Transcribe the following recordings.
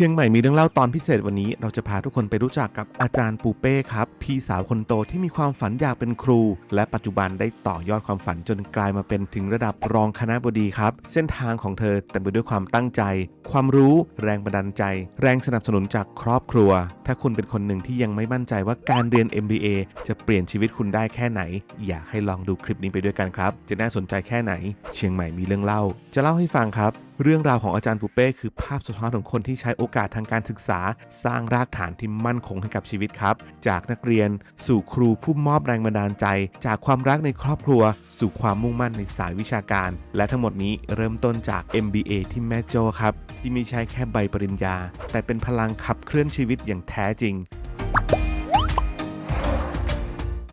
ชียงใหม่มีเรื่องเล่าตอนพิเศษวันนี้เราจะพาทุกคนไปรู้จักกับอาจารย์ปูเป้ครับ พี่สาวคนโตที่มีความฝันอยากเป็นครู และปัจจุบันได้ต่อยอดความฝันจนกลายมาเป็นถึงระดับรองคณะบดีครับ เส้นทางของเธอเต็มไปด้วยความตั้งใจ ความรู้ แรงบันดาลใจ แรงสนับสนุนจากครอบครัว ถ้าคุณเป็นคนหนึ่งที่ยังไม่มั่นใจว่าการเรียน MBA จะเปลี่ยนชีวิตคุณได้แค่ไหน อยากให้ลองดูคลิปนี้ไปด้วยกันครับ จะน่าสนใจแค่ไหน เชียงใหม่มีเรื่องเล่า จะเล่าให้ฟังครับ เรื่องราวของอาจารย์ปูเป้คือภาพสะท้อนของคนที่ใช้โอกาสทางการศึกษา สร้างรากฐานที่มั่นคงให้กับชีวิตครับ จากนักเรียนสู่ครูผู้มอบแรงบันดาลใจ จากความรักในครอบครัว สู่ความมุ่งมั่นในสายวิชาการ และทั้งหมดนี้เริ่มต้นจาก MBA ที่แม่โจครับ ที่ไม่ใช่แค่ใบปริญญา แต่เป็นพลังขับเคลื่อนชีวิตอย่างแท้จริง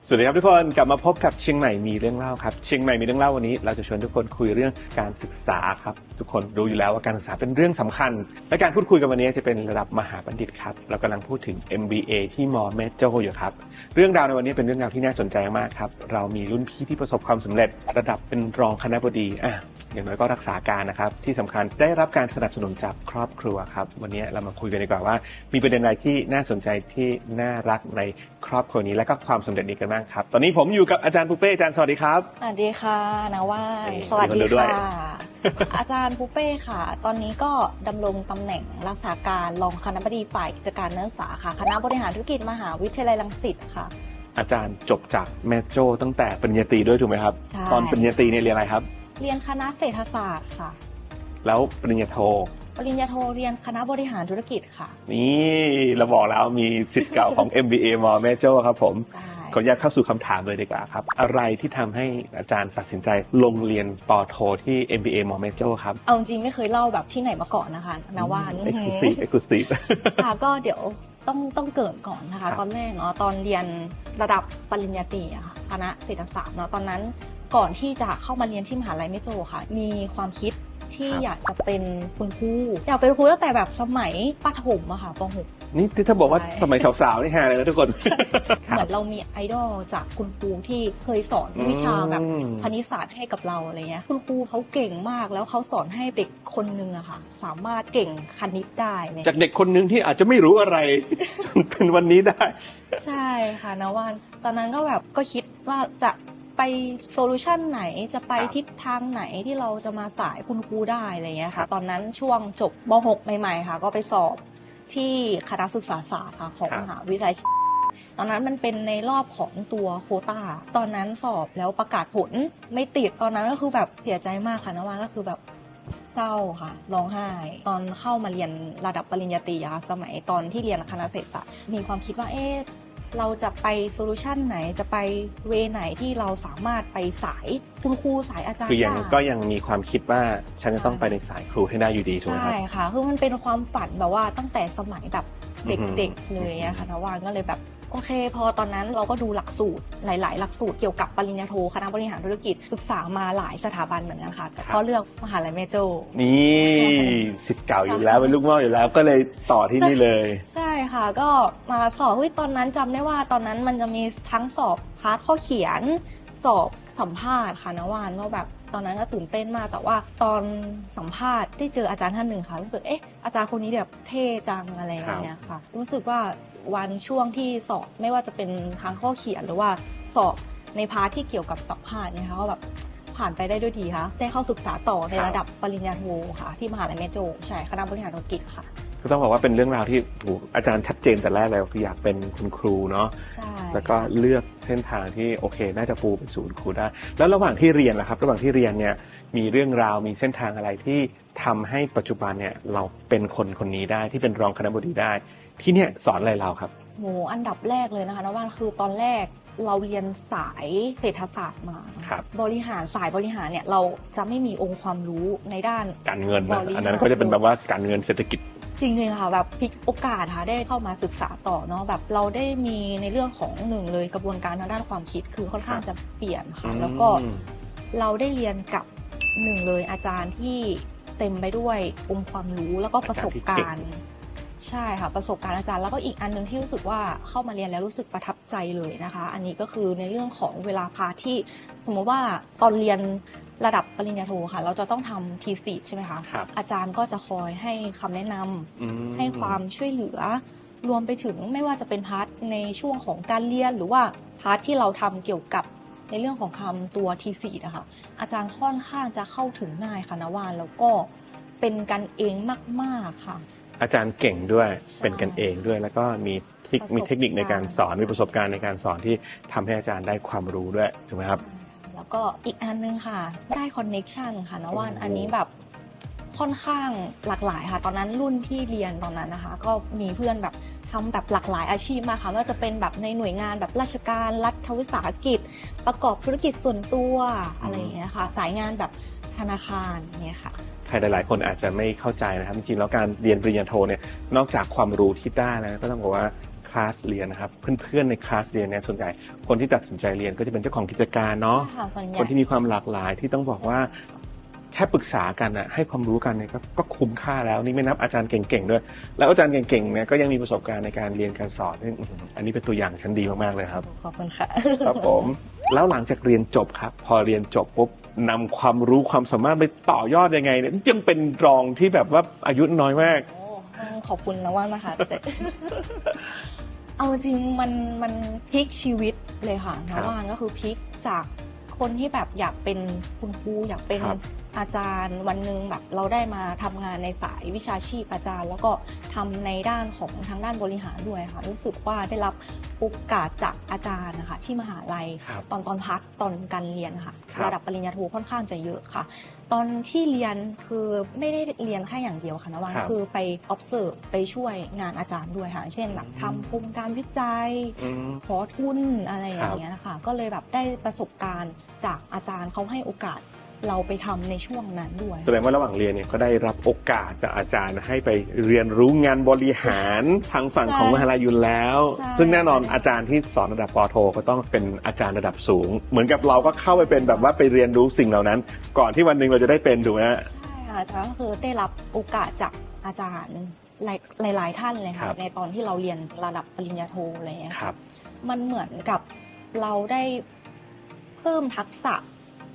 สวัสดีครับทุกคนกลับมาพบกับเชียงใหม่มีเรื่องเล่าครับเชียงใหม่มีเรื่องเล่าวันนี้เราจะชวนทุกคนคุยเรื่องการศึกษาครับทุกคนรู้อยู่แล้วว่าการศึกษาเป็นเรื่องสำคัญ และการพูดคุยกันวันนี้จะเป็นระดับมหาบัณฑิตครับเรากำลังพูดถึง MBA ที่มอแม่โจ้อยู่ครับเรื่องราวในวันนี้เป็นเรื่องราวที่น่าสนใจมากครับเรามีรุ่นพี่ที่ประสบความสำเร็จ ระดับเป็นรองคณะบดีอะอย่างน้อยก็รักษาการนะครับที่สำคัญได้รับการสนับสนุนจากครอบครัวครับวันนี้เรามาคุยกันดีกว่าว่า มีประเด็นอะไรที่น่าสนใจที่น่ารักในครอบครัวนี้และก็ความสำเร็จนี้กันบ้างครับ ตอนนี้ผมอยู่กับอาจารย์ปุเป้อาจารย์สวัสดีครับ สวัสดีค่ะนาว่านนี่สวัสดีมีคนดูด้วย ค่ะ อาจารย์ปุเป้ค่ะ ตอนนี้ก็ดำรงตำแหน่งรักษาการรองคณบดีฝ่ายกิจการนักศึกษาค่ะ คณะบริหารธุรกิจมหาวิทยาลัยรังสิตค่ะ อาจารย์จบจากแมโจ้ตั้งแต่ปริญญาตรีด้วยถูกไหมครับ ใช่ ตอนปริญญาตรีเนี่ยเรียนอะไรครับ เรียนคณะเศรษฐศาสตร์ค่ะ แล้วปริญญาโท ปริญญาโทเรียนคณะบริหารธุรกิจค่ะ นี่เราบอกแล้วมีสิทธิ์เก่าของ MBA มอแม่โจ้ครับผมใช่ขออนุญาตเข้าสู่คำถามเลยดีกว่าครับ อะไรที่ทำให้อาจารย์ตัดสินใจลงเรียนปอโทที่ MBA มอแม่โจ้ครับเอาจริงๆไม่เคยเล่าแบบที่ไหนมาก่อนนะคะนาว่านเอ็กซ์คลูซีฟเอ็กซ์คลูซีฟ ค่ะก็เดี๋ยวต้องต้องเกริดก่อนนะครัคะ บ ตอนแรกเนาะตอนเรียนระดับปริญญาตรีอะค่ะคณะเศรษฐศาสตร์เนาะตอนนั้นก่อนที่จะเข้ามาเรียนที่มหาลัยแม่โจ้ค่ะ มีความคิด ที่อยากจะเป็นคุณครูอยากเป็นครูตั้งแต่แบบสมัยประถมอะค่ะป .6 นี่ถ้าบอกว่าใช่สมัยสาวๆนี่ฮาเลยนะทุกคน เหมือนเรามีไอดอลจากคุณครูที่เคยสอนวิชาแบบอืมคณิตศาสตร์ให้กับเราอะไรเงี้ยคุณครูเขาเก่งมากแล้วเขาสอนให้เด็กคนนึงอะค่ะ สามารถเก่งคณิตได้เนี่ยจากเด็กคนหนึ่งที่อาจจะไม่รู้อะไร จนเป็นวันนี้ได้ ใช่ค่ะนะวานตอนนั้นก็แบบก็คิดว่าจะ ไปโซลูชันไหนจะไปครับทิศทางไหนที่เราจะมาสายคุณครูได้อะไรเงี้ยครัค่ะบตอนนั้นช่วงจบม .6 ใหม่ๆค่ะ ก็ไปสอบที่คณะศึกษาศาสตร์ค่ะของครับมหาวิทยาลัยตอนนั้นมันเป็นในรอบของตัวโควตาตอนนั้นสอบแล้วประกาศผลไม่ติดตอนนั้นก็คือแบบเสียใจมากค่ะนะวานก็คือแบบเศร้าค่ะร้องไห้ ตอนเข้ามาเรียนระดับปริญญาตรีอะค่ะสมัยตอนที่เรียนคณะเศรษฐศาสตร์มีความคิดว่าเอ๊ะ เราจะไปโซลูชันไหนจะไปเวไหนที่เราสามารถไปสายคุณครูสายอาจารย์คือยังได้ ก็ยังมีความคิดว่าฉันจะต้องไปในสายครูให้ได้อยู่ดีถูกไหมใช่ครับ ค่ะคือมันเป็นความฝันแบบว่าตั้งแต่สมัยแบบอือหือเด็กๆเลยอะค่ะนะวานก็เลยแบบโอเค พอตอนนั้นเราก็ดูหลักสูตรหลาย ๆ หลักสูตรเกี่ยวกับปริญญาโทคณะบริหารธุรกิจศึกษามาหลายสถาบันเหมือนกันค่ะแต่ก็เลือกมหาลัยแม่โจ้ นี่สิทธิ์เก่าอยู่แล้วเป็นลูกหม้ออยู่แล้วก็เลยต่อที่นี่เลย ใช่ ค่ะ ก็มาสอบเฮ้ยตอนนั้นจำได้ว่าตอนนั้นมันจะมีทั้งสอบพาร์ทข้อเขียน สอบสัมภาษณ์ค่ะนวานก็แบบตอนนั้นก็ตื่นเต้นมากแต่ว่าตอนสัมภาษณ์ได้เจออาจารย์ท่านหนึ่งค่ะรู้สึกเอ๊ะอาจารย์คนนี้แบบเท่จังอะไรอย่างเงี้ยค่ะ รู้สึกว่าวันช่วงที่สอบไม่ว่าจะเป็นทางข้อเขียนหรือว่าสอบในพาร์ทที่เกี่ยวกับสัมภาษณ์เนี่ยค่ะก็แบบผ่านไปได้ด้วยดีค่ะได้เข้าศึกษาต่อในครับระดับปริญญาโทค่ะ ที่มหาลัยแม่โจ้ใช่คณะบริหารธุรกิจค่ะ ก็ต้องบอกว่าเป็นเรื่องราวที่โหอาจารย์ชัดเจนแต่แรกเลยคืออยากเป็นคุณครูเนาะใช่แล้วก็เลือกเส้นทางที่โอเค น่าจะปูเป็นศูนย์ครูได้ แล้วระหว่างที่เรียนล่ะครับ ระหว่างที่เรียนเนี่ยมีเรื่องราวมีเส้นทางอะไรที่ทำให้ปัจจุบันเนี่ยเราเป็นคนคนนี้ได้ที่เป็นรองคณะบดีได้ ที่เนี่ยสอนอะไรเราครับโหอันดับแรกเลยนะคะนะว่าคือตอนแรกเราเรียนสายเศรษฐศาสตร์มาครับบริหารสายบริหารเนี่ยเราจะไม่มีองค์ความรู้ในด้านการเงินนะบริหารอันนั้นก็จะเป็นแบบว่าการเงินเศรษฐกิจ จริงๆค่ะแบบพลิกโอกาสค่ะได้เข้ามาศึกษาต่อเนาะแบบเราได้มีในเรื่องของหนึ่งเลยกระบวนการทางด้านความคิดคือค่อนข้างครับจะเปลี่ยนค่ะแล้วก็อืมเราได้เรียนกับหนึ่งเลยอาจารย์ที่เต็มไปด้วยองค์ความรู้แล้วก็ประสบการณ์ ใช่ค่ะประสบการณ์อาจารย์แล้วก็อีกอันหนึงที่รู้สึกว่าเข้ามาเรียนแล้วรู้สึกประทับใจเลยนะคะ อันนี้ก็คือในเรื่องของเวลาพาที่สมมติว่าตอนเรียนระดับปริญญาโทค่ะ เราจะต้องทำทีสีใช่ไหมคะครับอาจารย์ก็จะคอยให้คำแนะนำอืมให้ความช่วยเหลือ รวมไปถึงไม่ว่าจะเป็นพาร์ทในช่วงของการเรียน หรือว่าพาร์ทที่เราทำเกี่ยวกับในเรื่องของคำตัวทีสีนะคะอาจารย์ค่อนข้างจะเข้าถึงง่ายค่ะนวานแล้วก็เป็นกันเองมาก ๆค่ะ อาจารย์เก่งด้วยใช่เป็นกันเองด้วย แล้วก็มีเทคประสบมีเทคนิคในการสอนการณ์มีประสบการณ์ในการสอนที่ทำให้อาจารย์ได้ความรู้ด้วยถูกไหมครับ แล้วก็อีกอันนึงค่ะ ได้คอนเน็ชันค่ะนวานโอ้โหอันนี้แบบค่อนข้างหลากหลายค่ะ ตอนนั้นรุ่นที่เรียนตอนนั้นนะคะ ก็มีเพื่อนแบบทำแบบหลากหลายอาชีพมากค่ะไม่ว่าจะเป็นแบบในหน่วยงานแบบราชการรัฐวิสาหกิจ ประกอบธุรกิจส่วนตัวอะไรอย่างเงี้ยค่ะ สายงานแบบ ธนาคารเนี่ยค่ะ ใครหลาย ๆ คนอาจจะไม่เข้าใจนะครับจริงๆแล้วการเรียนปริญญาโทเนี่ยนอกจากความรู้ที่ได้แล้วก็ต้องบอกว่าคลาสเรียนนะครับเพื่อนๆในคลาสเรียนเนี่ยส่วนใหญ่คนที่ตัดสินใจเรียนก็จะเป็นเจ้าของกิจการเนาะใช่ค่ะส่วนใหญ่ คนที่มีความหลากหลายที่ต้องบอกว่า แค่ปรึกษากันนะให้ความรู้กันเนี่ยก็ก็คุ้มค่าแล้วนี่ไม่นับอาจารย์เก่งๆด้วย แล้วอาจารย์เก่งๆเนี่ยก็ยังมีประสบการณ์ในการเรียนการสอนซึ่งอื้อหืออันนี้เป็นตัวอย่างชั้นดีมากๆเลยครับ ขอบคุณค่ะ ครับผมแล้วหลังจากเรียนจบครับ พอเรียนจบปุ๊บนำความรู้ความสามารถไปต่อยอดยังไงเนี่ยยังเป็นรองที่แบบว่าอายุน้อยมาก โอ้ต้องขอบคุณนะว่านนะคะเสร็จเอาจริงมันมันพลิกชีวิตเลยค่ะครันะบว่านก็คือพลิกจากคนที่แบบอยากเป็นคุณครูอยากเป็นครับ อาจารย์วันหนึ่งแบบเราได้มาทำงานในสายวิชาชีพอาจารย์ แล้วก็ทำในด้านของทางด้านบริหารด้วยค่ะ รู้สึกว่าได้รับโอกาสจากอาจารย์นะคะที่มหาลัยครับตอนตอนพักตอนการเรียนค่ะครับระดับปริญญาโทค่อนข้างจะเยอะค่ะ ตอนที่เรียนคือไม่ได้เรียนแค่อย่างเดียวค่ะนะวันครับคือไป observe ไปช่วยงานอาจารย์ด้วยค่ะ เช่นแบบอืมทำโครงการวิจัยอืมขอทุนอะไรอย่างเงี้ยนะคะก็เลยแบบได้ประสบการณ์จากอาจารย์เขาให้โอกาส เราไปทำในช่วงนั้นด้วย แสดงว่าระหว่างเรียนเนี่ยก็ได้รับโอกาสจากอาจารย์ให้ไปเรียนรู้งานบริหารทางฝั่งของมหาลัยอยู่แล้ว ใช่ ซึ่งแน่นอนอาจารย์ที่สอนระดับปอโท ก็ต้องเป็นอาจารย์ระดับสูง เหมือนกับเราก็เข้าไปเป็นแบบว่าไปเรียนรู้สิ่งเหล่านั้น ก่อนที่วันหนึ่งเราจะได้เป็นถูกไหมฮะ ใช่ค่ะอาจารย์ก็คือได้รับโอกาสจากอาจารย์หลายหลายๆท่านเลยครัค่ะบ ในตอนที่เราเรียนระดับปริญญาโทอะไรอย่างเงี้ยครับ มันเหมือนกับเราได้เพิ่มทักษะ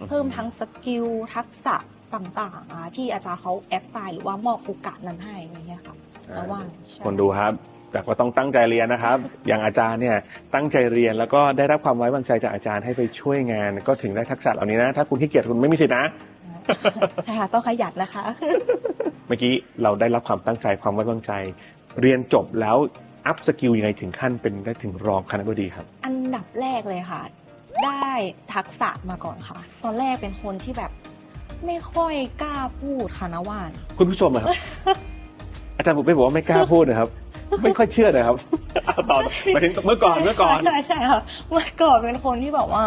เพิ่มทั้งสกิลทักษะต่างๆอะที่อาจารย์เขาแอสไซน์หรือว่ามอบโอกาสนั้นให้อะไรเงี้ยค่ะแต่ว่าใช่คนดูครับ แต่ก็ต้องตั้งใจเรียนนะครับ อย่างอาจารย์เนี่ยตั้งใจเรียนแล้วก็ได้รับความไว้วางใจจากอาจารย์ให้ไปช่วยงาน ก็ถึงได้ทักษะเหล่านี้นะ ถ้าคุณขี้เกียจคุณไม่มีสิทธินะใช่ค่ะต้องขยันนะคะ เมื่อกี้เราได้รับความตั้งใจความไว้วางใจ เรียนจบแล้วอัพสกิลยังไงถึงขั้นเป็นได้ถึงรองคณะบดีครับ อันดับแรกเลยค่ะ ได้ทักษะมาก่อนค่ะ ตอนแรกเป็นคนที่แบบไม่ค่อยกล้าพูดค่ะนะว่าน คุณผู้ชมอะครับ อาจารย์ผมไม่บอกว่าไม่กล้าพูดนะครับ ไม่ค่อยเชื่อนะครับเอาต่อหมายถึงเมื่อก่อนเมื่อก่อนใช่ใช่ค่ะเมื่อก่อนเป็นคนที่แบบว่า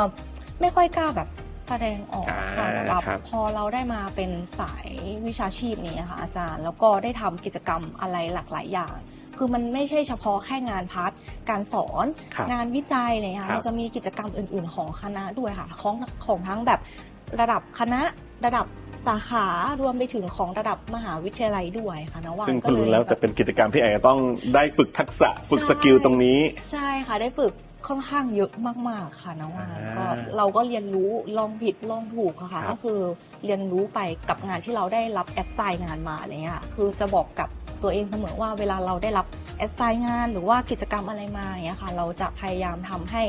ไม่ค่อยกล้าแบบแสดงออกค่ะอ่าแต่ว่าครับพอเราได้มาเป็นสายวิชาชีพนี้ค่ะอาจารย์ แล้วก็ได้ทำกิจกรรมอะไรหลากหลายอย่าง คือมันไม่ใช่เฉพาะแค่งานพาร์ทการสอนครับงานวิจัยอะไรเลยครัค่ะบมันจะมีกิจกรรมอื่น ๆ ของคณะด้วยค่ะของของทั้งแบบระดับคณะระดับสาขารวมไปถึงของระดับมหาวิทยาลัยด้วยค่ะนะว่าซึ่งก็คุณเลยรู้แล้วแบจะบเป็นกิจกรรมที่อาจจะต้องได้ฝึกทักษะฝึกใช่สกิลตรงนี้ ใช่ค่ะได้ฝึกค่อนข้างเยอะมาก ๆ ค่ะนะว่าอ่าก็เราก็เรียนรู้ลองผิดลองถูกอะค่ะ ครับ ก็คือเรียนรู้ไปกับงานที่เราได้รับแอดไซน์งานมาอะไรเงี้ยค่ะคือจะบอกกับ ตัวเองเสมอว่าเวลาเราได้รับแอดไซน์งาน หรือว่ากิจกรรมอะไรมาอย่างเงี้ยค่ะ เราจะพยายามทำให้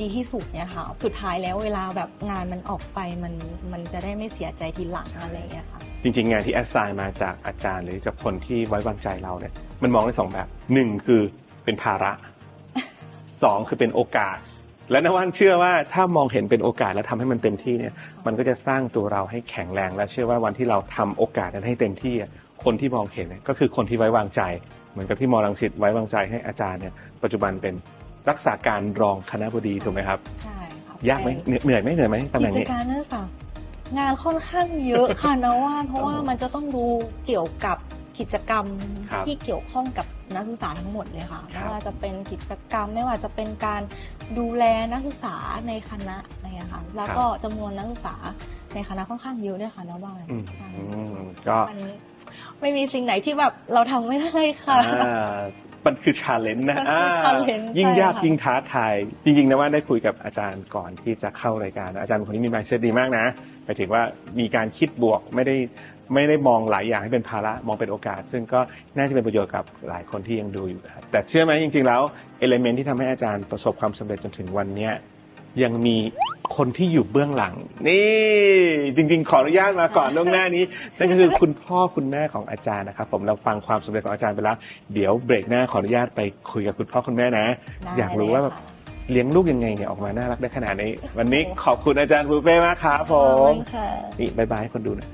ดีที่สุดเนี่ยค่ะ สุดท้ายแล้วเวลาแบบงานมันออกไปมันมันจะได้ไม่เสียใจทีหลังอะไรเงี้ยค่ะ จริง ๆ งานที่แอดไซน์มาจากอาจารย์ หรือจากคนที่ไว้วางใจเราเนี่ยมันมองได้สองแบบหนึ่งคือเป็นภาระสองคือเป็นโอกาส และนวันเชื่อว่าถ้ามองเห็นเป็นโอกาสแล้วทำให้มันเต็มที่เนี่ย มันก็จะสร้างตัวเราให้แข็งแรงและเชื่อว่าวันที่เราทำโอกาสนั้นให้เต็มที่อะ คนที่มองเห็นเนี่ยก็คือคนที่ไว้วางใจ เหมือนกับที่มอลังสิตไว้วางใจให้อาจารย์เนี่ยปัจจุบันเป็นรักษาการรองคณะบดีถูกไหมครับ ใช่ค่ะยากไหมเหนื่อยเหนื่อยไหมเหนื่อยไหมตำแหกิน่งจนี้การนักศึกษางานค่อนข้างเยอะค่ะนะว่า เพราะว่ามันจะต้องดูเกี่ยวกับกิจกรรมครับที่เกี่ยวข้องกับนักศึกษาทั้งหมดเลยค่ะครับไม่ว่าจะเป็นกิจกรรมไม่ว่าจะเป็นการดูแลนักศึกษาในคณะอะไรอย่างเงี้ยค่ะแล้วก็จำนวนนักศึกษาในคณะค่อนข้างเยอะด้วยค่ะนะว่าอืมใช่อืมก็มัน ไม่มีสิ่งไหนที่แบบเราทำไม่ได้ค่ะ อ่ามันคือชาเลนจ์นะมันคืออ่า challenge ยิ่งยากใช่ค่ะ ยิ่งท้าทาย จริงๆนะว่าได้คุยกับอาจารย์ก่อนที่จะเข้ารายการนะอาจารย์เป็นคนที่มี mindset ดีมากนะหมายถึงว่ามีการคิดบวกไม่ได้ไม่ได้มองหลายอย่างให้เป็นภาระมองเป็นโอกาส ซึ่งก็น่าจะเป็นประโยชน์กับหลายคนที่ยังดูอยู่นะครับแต่เชื่อไหมจริงๆแล้วเอลเมนที่ทำให้อาจารย์ประสบความสำเร็จจนถึงวันเนี้ย ยังมีคนที่อยู่เบื้องหลัง นี่จริงๆ ขออนุญาตมาก่อนล่วงหน้านี้ นั่นก็คือคุณพ่อคุณแม่ของอาจารย์นะครับ ผมเราฟังความสำเร็จของอาจารย์ไปแล้ว เดี๋ยวเบรกหน้าขออนุญาตไปคุยกับคุณพ่อคุณแม่นะ ได้อยากรู้ว่าแบบเลยค่ะเลี้ยงลูกยังไงเนี่ยออกมาน่ารักได้ขนาดนี้ วันนี้ขอบคุณอาจารย์บูเป้มากครับผขอบมคุณค่ะ นี่บายบายให้คนดูหนะ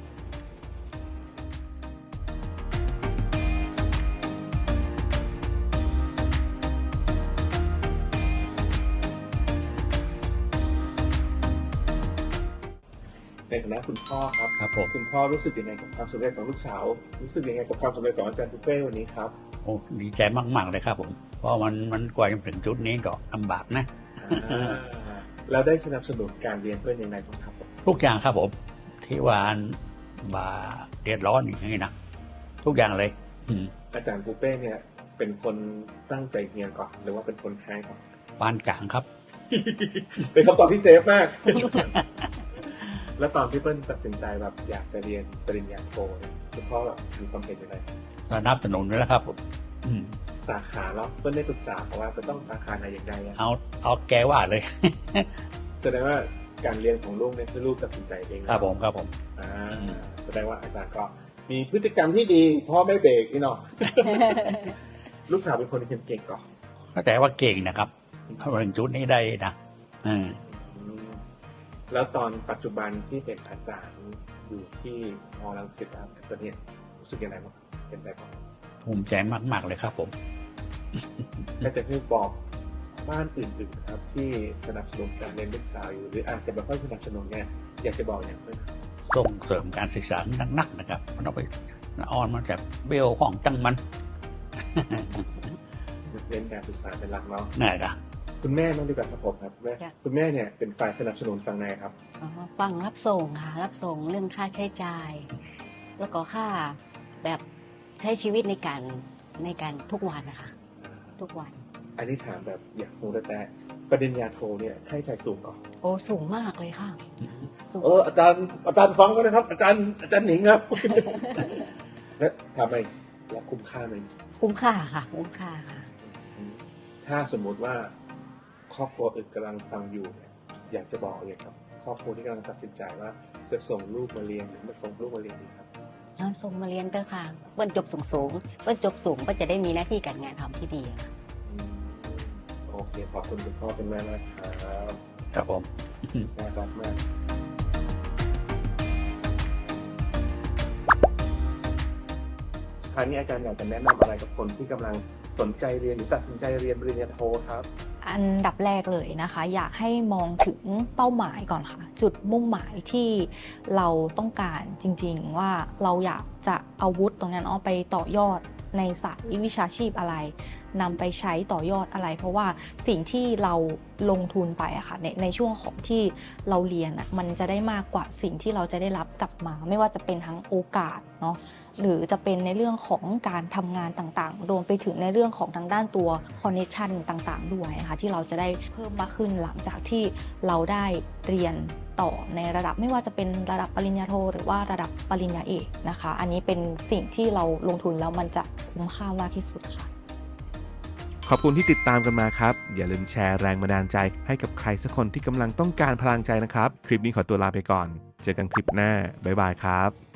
ในฐานะคุณพ่อครับครับผมคุณพ่อรู้สึกยังไงกับความสำเร็จของลูกสาว รู้สึกยังไงกับความสำเร็จของอาจารย์บุฟเป้วันนี้ครับโอ้ดีใจมาก ๆ เลยครับผม เพราะมันมันกว่าจะถึงจุดนี้ก็ลำบากนะอ่าแล้วได้สนับสนุนการเรียนเพื่อนยังไงบ้างครับผมทุกอย่างครับผมที่วานบาเดือดร้อนอย่างนี้นะทุกอย่างเลยอืมอาจารย์บุฟเป้เนี่ย เป็นคนตั้งใจเรียนก่อนหรือว่าเป็นคนแค้ก่อนปานกลางครับ เป็นคำตอบที่เซฟมาก แล้วตอนที่เปิ้ลตัดสินใจแบบอยากจะเรียนปริญญาโทเนี่ยคุณพ่อแบบมีความเห็นยังไงสนับสนุนแล้วครับผมอืมสาขาแล้วเปิ้ลได้ปรึกษาเพราะว่าจะต้องสาขาไหนอย่างไรอะเอาเอาแกว่าเลย แสดงว่าการเรียนของลูกเนี่ยคือลูกตัดสินใจเองครับผมครับผม อ่าแสดงว่าอาจารย์ก็มีพฤติกรรมที่ดีพ่อไม่เบรกพี่น้องลูกสาวเป็นคนที่เก่งก่อนก็แต่ว่าเก่งนะครับพอถึงจุดนี้ได้นะอืมอืม แล้วตอนปัจจุบันที่เป็นอาจารย์อยู่ที่มอลังสิตครับตอนนี้รู้สึกยังไงบ้างเป็นไงบ้างภูมิใจมาก ๆ เลยครับผมก็จะให้บอกบ้านอื่นๆครับ ที่สนับสนุนการเรียนลูกสาวอยู่หรืออาจจะไม่ค่อยสนับสนุนเนี่ยอยากจะบอกอย่างไรครับส่งเสริมการศึกษานักๆนะครับมันต้องไปออนมาจากเบลของจังมันเรียนการศึกษาเป็นหลักเนาะน่าจะ คุณแม่ต้องดีกว่าครับผมครับแม่จ้ะ คุณแม่เนี่ยเป็นฝ่ายสนับสนุนฝั่งไหนครับ อ๋อฟังรับส่งค่ะรับส่งเรื่องค่าใช้จ่าย แล้วก็ค่าแบบใช้ชีวิตในการในการทุกวันนะคะทุกวัน อันนี้ถามแบบอยากรู้แต่แต่ประเด็นญาโทเนี่ยค่าใช้จ่ายสูงก่อนโอ้สูงมากเลยค่ะ สูง เอออาจารย์อาจารย์ฟังก็นะครับ อาจารย์อาจารย์หนิงครับ แล้วทำไมแล้วคุ้มค่าไหมคุ้มค่าค่ะ คุ้มค่าค่ะ ถ้าสมมุติว่า ครอบครัวอื่นกำลังฟังอยู่เนี่ยอยากจะบอกอะไรกับ ครอบครัวที่กำลังตัดสินใจว่า จะส่งลูกมาเรียนหรือไม่ส่งลูกมาเรียนดีครับเอาส่งมาเรียนเตอค่ะเปิ้ลจบสูงสูงๆเปิ้ลจบสูงเปิ้ลจะได้มีหน้าที่การงานทำที่ดีอะค่ะอืมโอเคขอบคุณคุณพ่อคุณแม่มากครับครับผมน่ารักมากคราวนี้อาจารย์อยากจะแนะนำอะไรกับคนที่กำลังสนใจเรียนหรือตัดสินใจเรียนปริญญาโทครับ อันดับแรกเลยนะคะ อยากให้มองถึงเป้าหมายก่อนค่ะ จุดมุ่งหมายที่เราต้องการจริงๆ ว่าเราอยากจะเอาวุธตรงนั้นเอาไปต่อยอดในสายวิชาชีพอะไร นำไปใช้ต่อยอดอะไร เพราะว่าสิ่งที่เราลงทุนไปอะค่ะในในช่วงของที่เราเรียนอะมันจะได้มากกว่าสิ่งที่เราจะได้รับกลับมา ไม่ว่าจะเป็นทั้งโอกาสเนาะหรือจะเป็นในเรื่องของการทำงานต่างๆ รวมไปถึงในเรื่องของทางด้านตัวคอนเน t ชันต่างๆ ด้วยนะคะที่เราจะได้เพิ่มมากขึ้นหลังจากที่เราได้เรียนต่อในระดับไม่ว่าจะเป็นระดับปริญญาโท หรือว่าระดับปริญญาเอกนะคะ อันนี้เป็นสิ่งที่เราลงทุนแล้วมันจะคุ้มค่ามากที่สุดค่ะ ขอบคุณที่ติดตามกันมาครับ อย่าลืมแชร์แรงบันดาลใจให้กับใครสักคนที่กำลังต้องการพลังใจนะครับ คลิปนี้ขอตัวลาไปก่อน เจอกันคลิปหน้า บ๊ายบายครับ